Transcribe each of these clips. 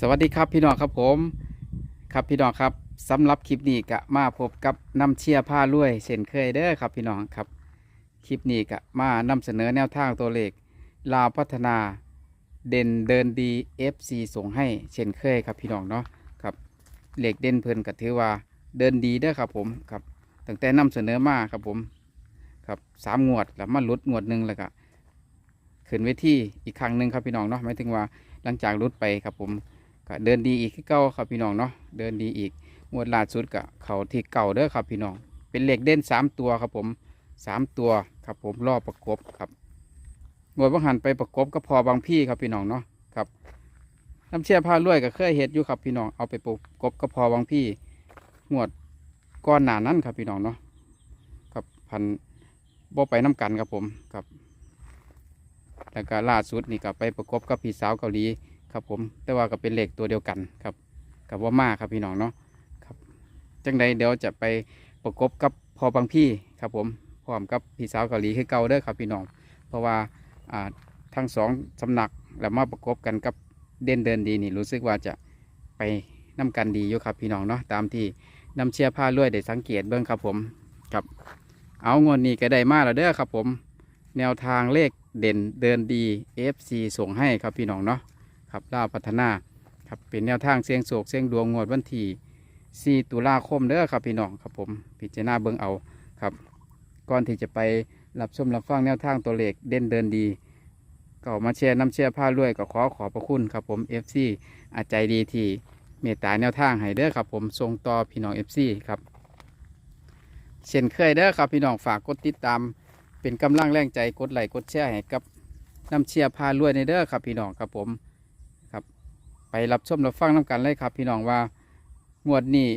สวัสดีครับพี่น้องครับผมครับพี่น้องครับสำหรับคลิปนี้ก็มาพบกับน้ำเชียร์ผ้าลุยเช่นเคยเด้อครับพี่น้องครับคลิปนี้ก็มานำเสนอแนวทางตัวเลขลาวพัฒนาเด่นเดินดี FC ส่งให้เช่นเคยครับพี่น้องเนาะครับเหลขเด่นเพลินก็ถือว่าเดินดีเด้อครับผมครับตั้งแต่นำเสนอมาครับผมครับสามงวดแล้วมาลุดงวดหนึ่งแล้วก็ขึ้นเวทีอีกครั้งหนึ่งครับพี่น้องเนาะหมายถึงว่าหลังจากลุดไปครับผม ก็เดินดีอีกคือเก่าครับพี่น้องเนาะเดินดีอีกงวดล่าสุดก็เขาที่เก่าเด้อครับพี่น้อง เป็นเหล็กเด่นสามตัวครับผมสามตัวครับผมรอบประกบครับงวดบังหันไปประกบก็พอบางพี่ครับพี่น้องเนาะครับน้ำเชี่ยผ้าลวยก็เคยเห็ดอยู่ครับพี่น้องเอาไปประกบก็พอบางพี่งวดก้อนหนานั้นครับพี่น้องเนาะครับพันบ่ไปน้กันครับผมครับแล้วก็ล่าสุดนี่ก็ไปประกบกับพี่สาวเกาหลี ครับผมแต่ว่าก็เป็นเหลขตัวเดียวกันครับกับว่ามากครับพี่น้องเนาะครับจังใดเดี๋ยวจะไปประกบกับพอบางพี่ครับผมพร้อมกับพี่สาวเกาหลีคือเก่าเด้อครับพี่น้อง เพราะว่าอ่าทั้งสองสำนักแล้วมาประกบกันกับเด่นเดินดีนี่รู้สึกว่าจะไปน้ากันดีอยู่ครับพี่น้องเนาะตามที่นำเชียร์ผ้าลวยได้สังเกตเบื้องครับผมครับเอางวดนี้ก็ได้มาแล้วเด้อครับผม แนวทางเลขเด่นเดินดี FC ส่งให้ครับพี่น้องเนาะ ครับล่าวพัฒนาครับเป็นแนวทางเสียงโศกเสียงดวงงวดวันที่4ตุลาคมเด้อครับพี่น้องครับผมพิจารณาเบิ่งเอาครับ ก่อนที่จะไปรับชมรับฟังแนวทางตัวเลขเด่นเดินดีก็มาแชร์น้ำเชื่ผ้ารวยก็ขอขอบพระคุณครับผม FC อาใจดีที่เมตตาแนวทางให้เด้อครับผมส่งต่อพี่น้อง FC ครับเช่นเคยเด้อครับพี่น้องฝากกดติดตาม เป็นกำลังแรงใจกดไลค์กดแชร์ให้กับน้ำเชียร์พารวยในเด้อครับพี่น้องครับผม รับชมรับฟังน้ำกันเลยครับ พี่น้องว่างวดนี้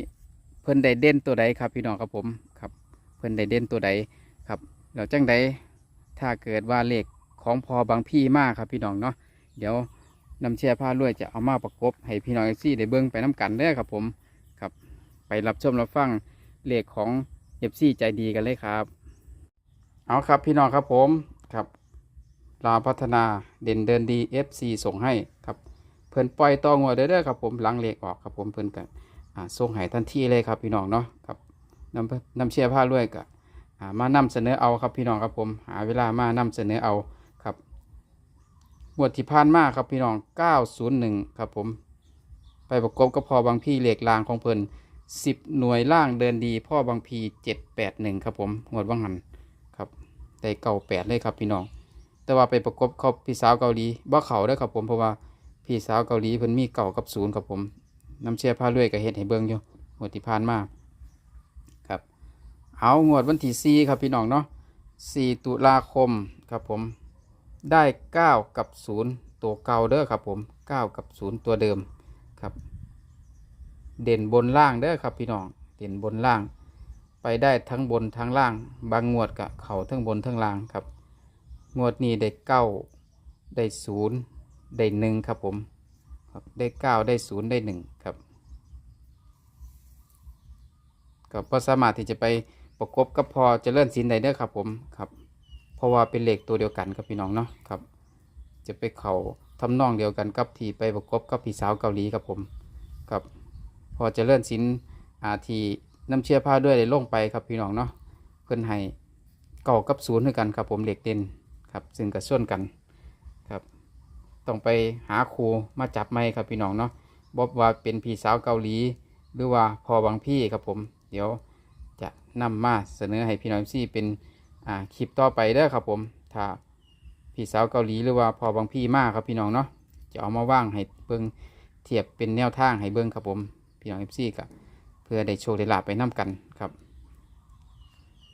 เพิ่นได้เด่นตัวใดครับ พี่น้องครับผมครับเพิ่นได้เด่นตัวใดครับแล้วจังใดถ้าเกิดว่าเลขของพอบางพี่มากครับพี่น้องเนาะเดี๋ยวนำเชียร์ผ้ารวยจะเอามาประกบให้พี่น้องเอซี่ได้เบิ้งไปน้ำกันเด้อครับผมครับไปรับชมรับฟังเลขของเอฟซีใจดีกันเลยครับ เอาครับพี่น้องครับผมครับลาพัฒนาเด่นเดินดี FC ส่งให้ครับ เพิ่นปล่อยตองหัวดเด้อครับผมหลังเลขออกครับผมเพิ่นกันอ่าส่งให้ทันทีเลยครับพี่น้องเนาะครับนำนำเชียร์ผ้าด้วยกับอ่ามานำเสนอเอาครับพี่น้องครับผมหาเวลามานำเสนอเอาครับงวดที่ผ่านมาครับพี่น้อง 901 ครับผม ไปประกบกับพ่อบางพี่เลขลางของเพิ่น10 หน่วยล่างเดินดี พ่อบางพี781 ครับผมงวดว่างหันครับได้เก่าแปดเลยครับพี่น้อง แต่ว่าไปประกบเขาพี่สาวเกาหลีบ่เขาได้ครับผมเพราะว่า พี่สาวเกาหลีเพิ่นมีเก่ากับศูนย์ครับผมน้ำเชื่อผ้าเลื่อยกับเฮ็ดให้เบิ่งอยู่งวดที่ผ่านมาครับ เอางวดวันที่สี่ครับพี่น้องเนาะสี่ตุลาคมครับผมได้เก้ากับศูนย์ตัวเก่าเด้อครับผมเก้ากับศูนย์ตัวเดิมครับ เด่นบนล่างเด้อครับพี่น้องเด่นบนล่าง ไปได้ทั้งบนทั้งล่าง บางงวดกับเขาทั้งบนทั้งล่างครับ งวดนี้ได้เก้าได้ศูนย์ ได้หนึ่งครับผมครับได้เก้าได้ศูนย์ได้หนึ่งครับก็พอสามารถที่จะไปประกบกับพอจะเลื่อนสินได้เด้อครับผมครับ เพราะว่าเป็นเลขตัวเดียวกันครับพี่น้องเนาะครับ จะไปเขาทำนองเดียวกันกับที่ไปประกบกับพี่สาวเกาหลีครับผมครับพอจะเลื่อนสินอาทีน้ำเชื่อผ้าด้วยได้ลงไปครับพี่น้องเนาะเพื่อนให้เก่ากับศูนย์ด้วยกันครับผมเหล็กเด่นครับซึ่งกระส่วนกัน ต้องไปหาครูมาจับไม่ครับพี่น้องเนาะบอกว่าเป็นพี่สาวเกาหลี หรือว่าพอบางพี่ครับผม เดี๋ยวจะนำมาเสนอให้พี่น้องซี่เป็นคลิปต่อไปเด้อครับผมถ้าพี่สาวเกาหลีหรือว่าพอบางพี่มากครับพี่น้องเนาะจะเอามาว่างให้เบิ้งเทียบเป็นแนวทางให้เบิ้งครับผมพี่น้องเอฟซีกับเพื่อได้โชว์ได้ลาบไปน้ากันครับ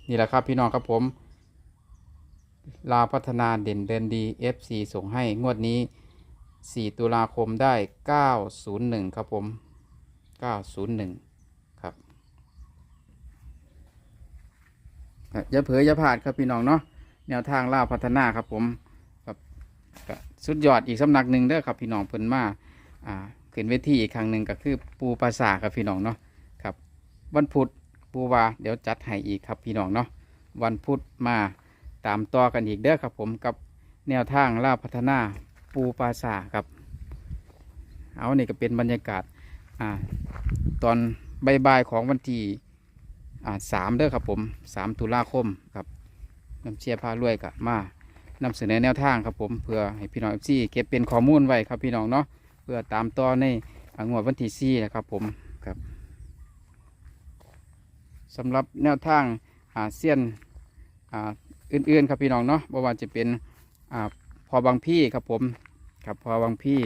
นี่แหละครับพี่น้องครับผม ลาพัฒนาเด่นเดินดี FC ส่งให้งวดนี้ 4 ตุลาคมได้ 901 ครับผม 901ครับครับอย่าเผยอย่าพลาดครับพี่น้องเนาะแนวทางล่าพัฒนาครับผมครับสุดยอดอีกสำนักหนึ่งเด้อครับพี่น้องเพิ่นมาอ่าขึ้นเวทีอีกครั้งหนึ่งก็คือปูปราสาครับพี่น้องเนาะครับ วันพุธปูวาเดี๋ยวจัดให้อีกครับพี่น้องเนาะวันพุธมาตามต่อกันอีกเด้อครับผมกับแนวทางล่าพัฒนา ปูปราสาครับ เอานี่ก็เป็นบรรยากาศอ่าตอนบ่ายๆของวันที่อ่าสามเด้อครับผมสามตุลาคมครับน้ำเชียร์พารวยกับมานำเสนอแนวทางครับผมเพื่อให้พี่น้องเอฟซีเก็บเป็นข้อมูลไว้ครับพี่น้องเนาะเพื่อตามต่อในอ่างวดวันที่สี่นะครับผมครับสำหรับแนวทางอาเซียนอ่าอื่นๆครับพี่น้องเนาะบ่ว่าจะเป็นอ่าพอบางพี่ครับผม ครับพอบางพี่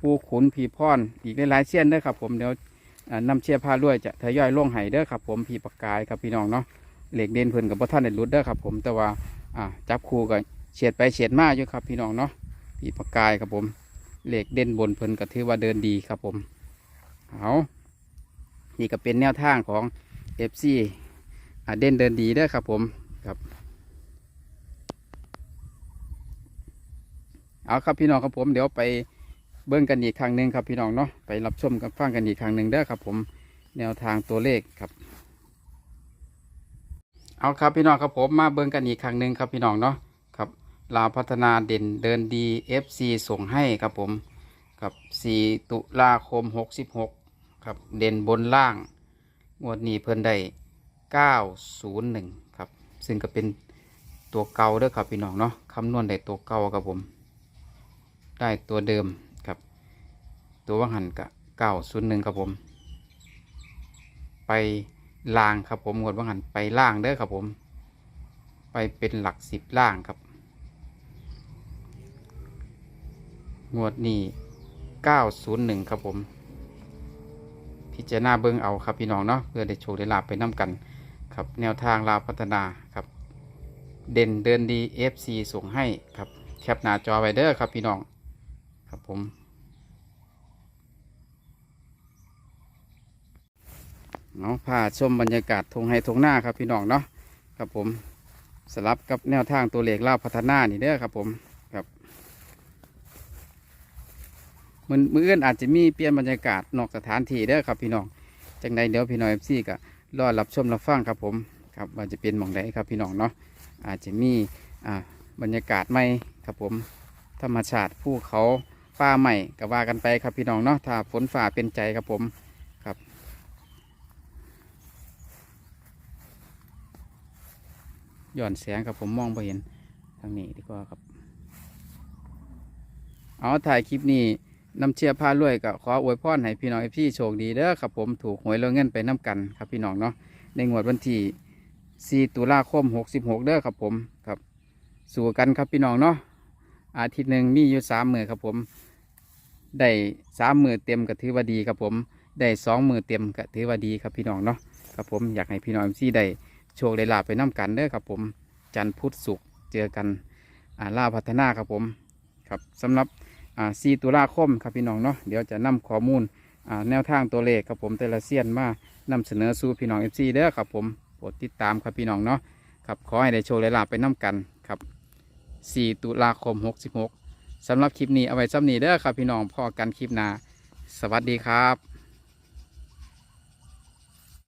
ปูขุนผีพรอีกหลายๆเส้นเด้อครับ ผมเดี๋ยวอ่านำเชียร์พาด้วยจะทยอยลงไห้เด้อครับ ผมผีปากกายครับพี่น้องเนาะเหล็กเด่นเพิ่นกับพ่ท่านได้รุดเด้อครับ ผมแต่ว่าจับคู่กันเฉียดไปเฉียดมาอยู่ครับ พี่น้องเนาะผีปากกายครับผมเหล็กเด่นบนเพิ่นก็ถือว่าเดินดีครับผมเอานี่ก็เป็นแนวทางของ FC อ่าเด่นเดินดีเด้อครับผมครับ เอาครับพี่น้องครับผมเดี๋ยวไปเบิ่งกันอีกครั้งหนึ่งครับพี่น้องเนาะไปรับชมกับฟังกันอีกครั้งหนึ่งเด้อครับผมแนวทางตัวเลขครับ เอาครับพี่น้องครับผมมาเบิ่งกันอีกครั้งหนึ่งครับพี่น้องเนาะครับลาวพัฒนาเด่นเดินดี FC ส่งให้ครับผมกับ 4 ตุลาคม 66 ครับ เด่นบนล่าง งวดนี้เพิ่นได้ 901 ครับ ซึ่งก็เป็นตัวเก่าเด้อครับพี่น้องเนาะคำนวณได้ตัวเก่าครับผม ได้ตัวเดิมครับ ตัวว่างหันกะเก้าศูนย์หนึ่งครับผม ไปล่างครับผมงวดว่างหันไปล่างเด้อครับผม ไปเป็นหลักสิบล่างครับ งวดนี้เก้าศูนย์หนึ่งครับผมพิจารณาเบิ้งเอาครับพี่น้องเนาะเพื่อได้โชคได้ลาบไปน้ำกันครับแนวทางลาวพัฒนาครับ เด่นเดินดี FC ส่งให้ครับแคปหน้าจอไว้เด้อครับพี่น้อง ครับผมเนาะพาชมบรรยากาศทงไฮทงหน้าครับพี่น้องเนาะครับผมสลับกับแนวทางตัวเลขล่าพัฒนานี่เด้อครับผมครับมือมืออื่นอาจจะมีเปลี่ยนบรรยากาศนอกสถานที่เด้อครับพี่น้องจังใดเดี๋ยวพี่น้องเอฟซีก็รอรับชมรับฟังครับผมครับว่าจะเป็นหมองใดครับพี่น้องเนาะอาจจะมีอ่าบรรยากาศใหม่ครับผม ธรรมชาติภูเขา ป่าใหม่ก็ว่ากันไปครับพี่น้องเนาะถ้าฝนฝ่าเป็นใจครับผมครับย้อนแสงครับผมมองไปเห็นทางนี้ดีกว่าครับ เอาถ่ายคลิปนี้นำเชียร์พารวยก็ขออวยพรให้พี่น้องพี่โชคดีเด้อครับผมถูกหวยเรื่องเงินไปน้กันครับพี่น้องเนาะในงวดวันที่ 4 ตุลาคม 66 เด้อครับผมครับ สู่กันครับพี่น้องเนาะอาทิตย์หนึ่งมีอยู่สามมือครับผม ได้สามมือเต็มก็ถือว่าดีครับผมได้สองมือเต็มก็ถือว่าดีครับพี่น้องเนาะครับผมอยากให้พี่น้องที่ได้โชคได้ลาบไปน้ำกันเด้อครับผมจันทร์พุธศุกร์เจอกันอ่าลาพัฒนาครับผมครับสำหรับอ่า4ตุลาคมครับพี่น้องเนาะเดี๋ยวจะนำข้อมูลอ่าแนวทางตัวเลขครับผมแต่ละเซียนมานำเสนอสู่พี่น้องเอฟซีเด้อครับผมโปรดติดตามครับพี่น้องเนาะครับขอให้ได้โชคได้ลาบไปน้ำกันครับ 4 ตุลาคม 66 สำหรับคลิปนี้เอาไว้ซ้ำนี้เด้อครับพี่น้องพอกันคลิปหน้าสวัสดีครับ